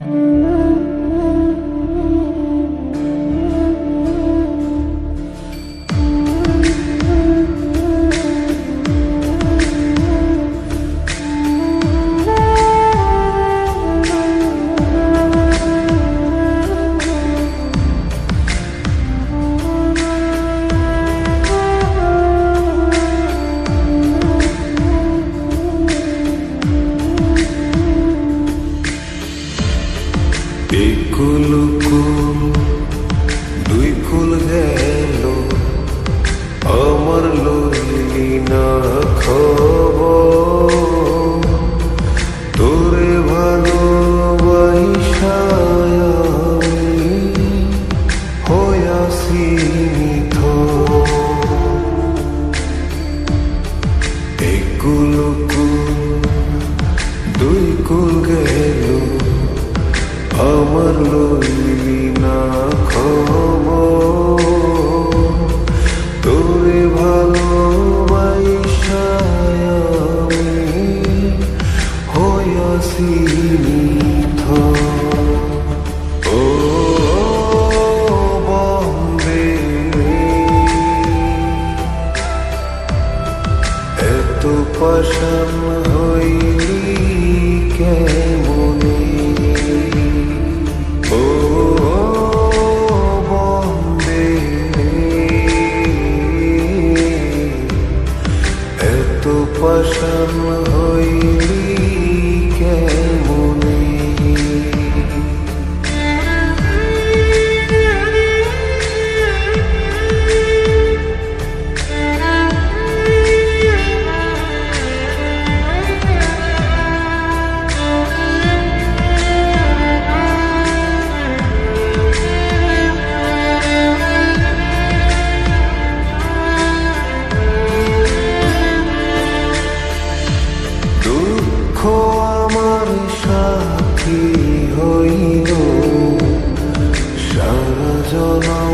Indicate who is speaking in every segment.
Speaker 1: thank you কুল কুল দুই কুল গেল। আমার লইলি না খবর। আমার লইলি না খবর। তোরে ভালোবাসায় আমি বন্দে। এত পাশান হইলি কেমনে দুঃখ আমার সাথী হইল। সারা জনম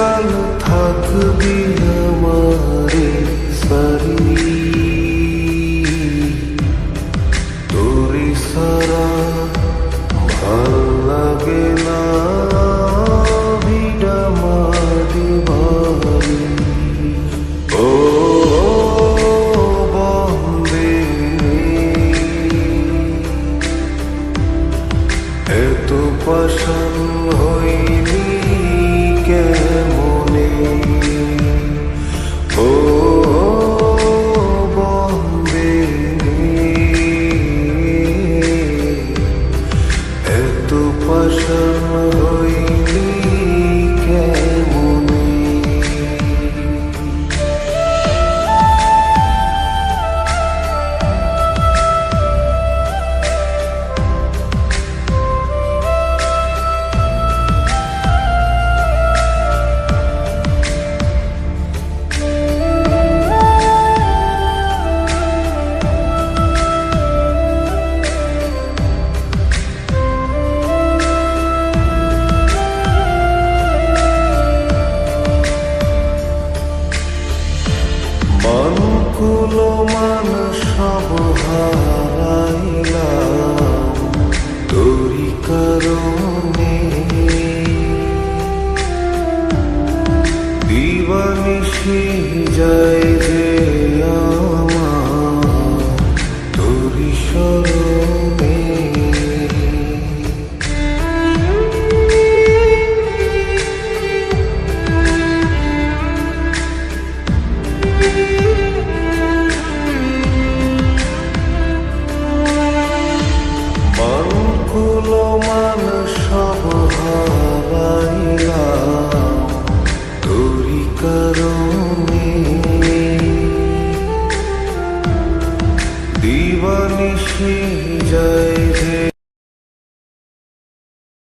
Speaker 1: কত কাল থাকবি আমারে সারি। তোরে সারা পাশান হারাইলাম তোরি কারণে দিবানিশি যায় যে